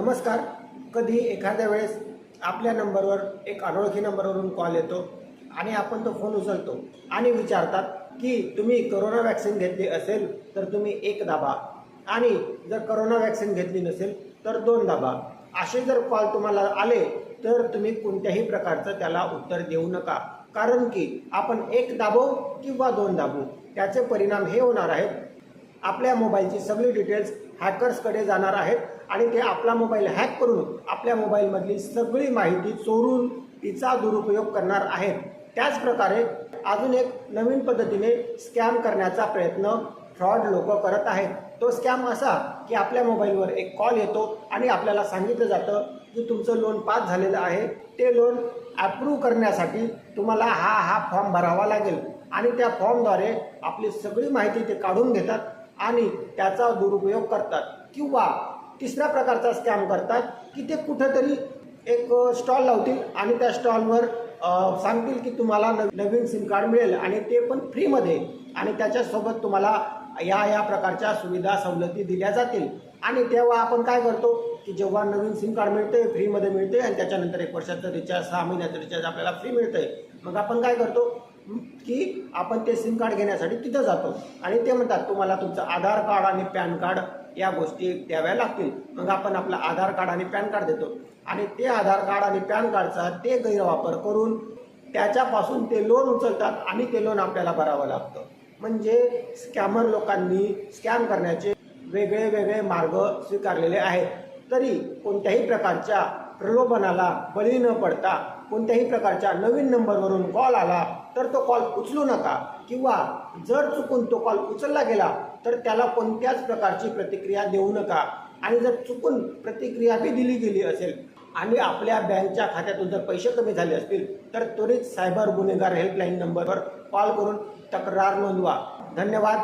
नमस्कार. कधी एखाद्या वेळेस आपल्या नंबरवर एक अनोळखी नंबरवरून कॉल येतो आणि आपण तो फोन उचलतो आणि विचारतात की तुम्ही करोना वॅक्सिन घेतली असेल तर तुम्ही एक दाबा आणि जर करोना वॅक्सिन घेतली नसेल तर दोन दाबा. असे जर कॉल तुम्हाला आले तर तुम्ही कोणत्याही प्रकारचं त्याला उत्तर देऊ नका. कारण की आपण एक दाबो किंवा दोन दाबू त्याचे परिणाम हे होणार आहेत. आपल्या मोबाईलची सगळी डिटेल्स हॅकर्सकडे जाणार आहेत आणि ते आपला मोबाईल हॅक करून आपल्या मोबाईलमधली सगळी माहिती चोरून तिचा दुरुपयोग करणार आहेत. त्याचप्रकारे अजून एक नवीन पद्धतीने स्कॅम करण्याचा प्रयत्न फ्रॉड लोक करत आहेत. तो स्कॅम असा की आपल्या मोबाईलवर एक कॉल येतो आणि आपल्याला सांगितलं जातं की तुमचं लोन पास झालेलं आहे. ते लोन अप्रूव्ह करण्यासाठी तुम्हाला हा हा फॉर्म भरावा लागेल आणि त्या फॉर्मद्वारे आपली सगळी माहिती ते काढून घेतात. आणि त्याचा दुरुपयोग करतात. किंवा तिसऱ्या प्रकारचा स्कॅम करतात की ते कुठंतरी एक स्टॉल लावतील आणि त्या स्टॉलवर सांगतील की तुम्हाला नव- नवीन सिम कार्ड मिळेल आणि ते पण फ्रीमध्ये आणि त्याच्यासोबत तुम्हाला या या प्रकारच्या सुविधा सवलती दिल्या जातील. आणि तेव्हा आपण काय करतो की जेव्हा नवीन सिम कार्ड मिळते फ्रीमध्ये मिळते आणि त्याच्यानंतर एक वर्षाचं रिचार्ज सहा महिन्याचं रिचार्ज आपल्याला फ्री मिळतंय मग आपण काय करतो की आपण ते सिम कार्ड घेण्यासाठी तिथं जातो. आणि ते म्हणतात तुम्हाला तुमचं आधार कार्ड आणि पॅन कार्ड या गोष्टी द्याव्या लागतील. मग आपण आपलं आधार कार्ड आणि पॅन कार्ड देतो. आणि ते आधार कार्ड आणि पॅन कार्डचा ते गैरवापर करून त्याच्यापासून ते लोन उचलतात आणि ते लोन आपल्याला भरावं लागतं. म्हणजे स्कॅमर लोकांनी स्कॅम करण्याचे वेगळे वेगळे मार्ग स्वीकारलेले आहेत. तरी कोणत्याही प्रकारच्या प्रलोभनाला बळी न पडता कोणत्याही प्रकारच्या नवीन नंबरवरून कॉल आला तर तो कॉल उचलू नका. किंवा जर चुकून तो कॉल उचलला गेला तर त्याला कोणत्याच प्रकारची प्रतिक्रिया देऊ नका. आणि जर चुकून प्रतिक्रिया बी दिली गेली असेल आणि आपल्या बँकच्या खात्यातून जर पैसे कमी झाले असतील तर त्वरित सायबर गुन्हेगार हेल्पलाईन नंबरवर कॉल करून तक्रार नोंदवा. धन्यवाद.